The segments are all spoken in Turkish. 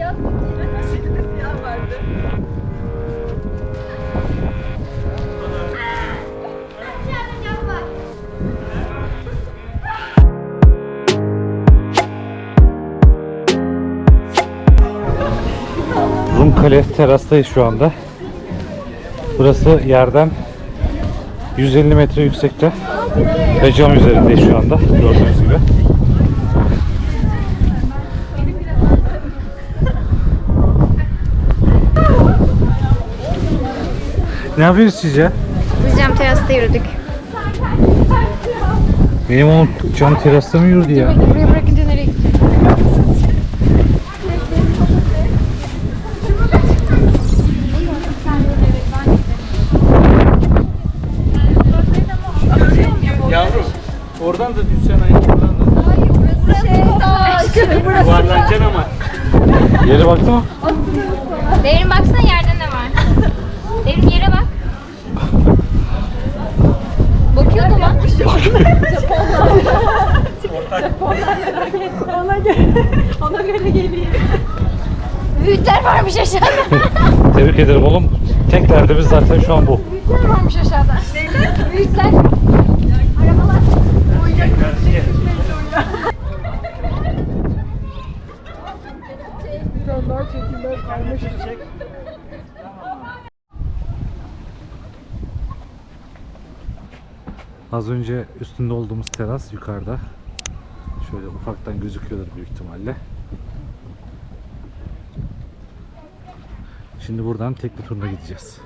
beyaz şekilde siyah vardı. Rumkale terastayız şu anda. Burası yerden 150 metre yüksekte ve cam üzerindeyiz şu anda gördüğünüz gibi. Ne yapıyoruz sizce? Biz cam terasta yürüdük. Benim oğlum cam terasta mı yürüdü ya? Buraya bırakınca nereye gideceğiz? Yavrum oradan da düşsen ayaklarından da Şey, burası yuvarlanacaksın ama. Yere baktı mı? Devrim baksana yerde ne var? Devrim yere bak. Lan. ona göre, ona göre geleyim. Büyükler varmış aşağıda. Tebrik ederim oğlum. Tek derdimiz zaten şu an bu. Büyükler varmış aşağıda. Neyler? Büyükler. Arabalar. Az önce üstünde olduğumuz teras yukarıda. Şöyle ufaktan gözüküyordur büyük ihtimalle. Şimdi buradan tekne turuna gideceğiz.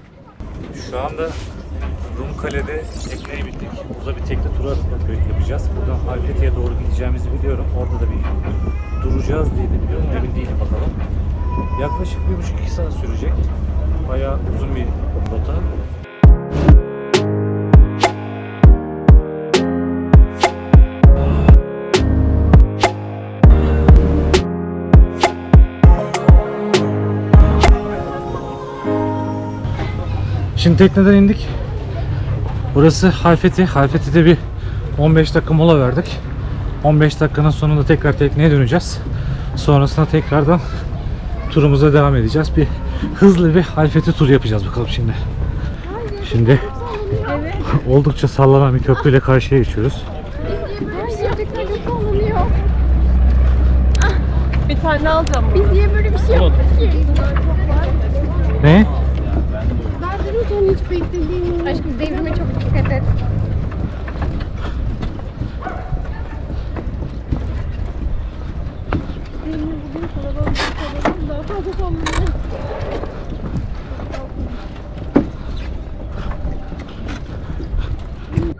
Şu anda Rumkale'de tekneye bindik. Burada bir tekne turu yap- yapacağız. Buradan Halfeti'ye doğru gideceğimizi biliyorum. Orada da bir duracağız diye de biliyorum. Emin değilim bakalım. Yaklaşık bir buçuk iki saat sürecek. Bayağı uzun bir rota. Şimdi tekneden indik. Burası Halfeti. Halfeti'de bir 15 dakika mola verdik. 15 dakikanın sonunda tekrar tekneye döneceğiz. Sonrasında tekrardan turumuza devam edeceğiz. Bir hızlı bir Halfeti turu yapacağız bakalım şimdi. Şimdi oldukça sallanan bir köprüyle karşıya geçiyoruz. Bir tane alacağım. Biz niye böyle bir şey yaptık ki? Ne? Onu hiç beklediğim Aşkım devrime çok dikkat et. Daha fazla sallanıyor.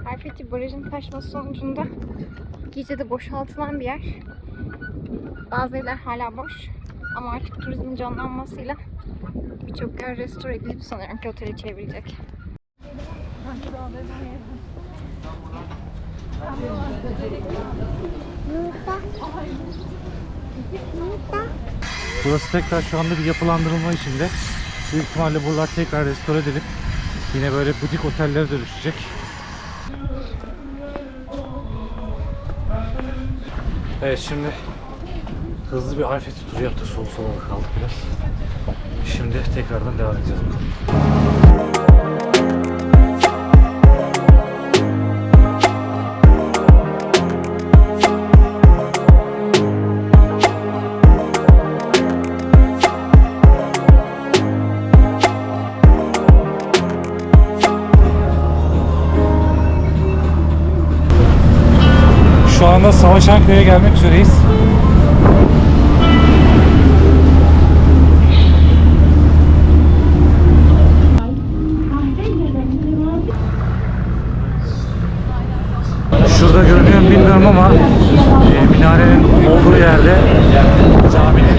Harfeti barajın taşması sonucunda gecede boşaltılan bir yer. Bazı evler hala boş. Ama artık turizmin canlanmasıyla birçok yer restore edilip sanıyorum ki otele çevrilecek. Burası tekrar şu anda bir yapılandırılma içinde. Büyük ihtimalle buralar tekrar restore edilip yine böyle butik otellere dönüşecek. Evet şimdi hızlı bir Alfeti turu yaptık. Sol sola kaldık biraz. Şimdi tekrardan devam edeceğiz bakalım. Şu anda Köy'e gelmek üzereyiz. Şurada görünüyor bilmiyorum ama e, minarenin olduğu yerde caminin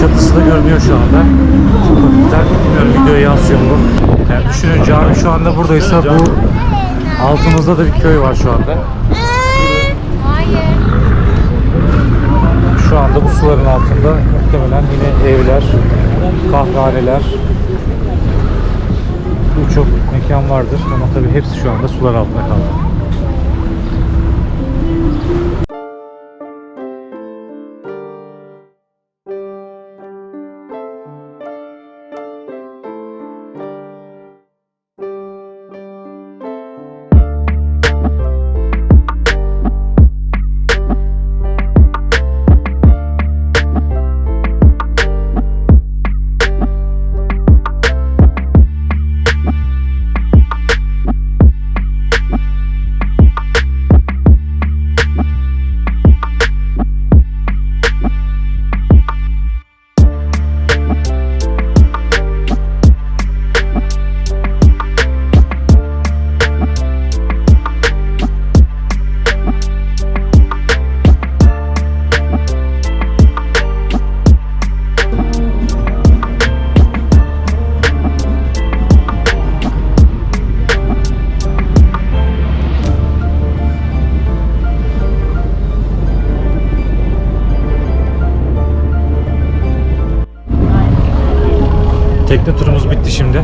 çatısı da görünüyor şu anda. Çok hafiften bilmiyorum videoya yansıyor mu? Yani düşünün cami şu anda buradaysa bu altımızda da bir köy var şu anda. Şu anda bu suların altında muhtemelen yine evler, kahvehaneler, birçok mekan vardır ama tabii hepsi şu anda sular altında kaldı. Tekne turumuz bitti şimdi.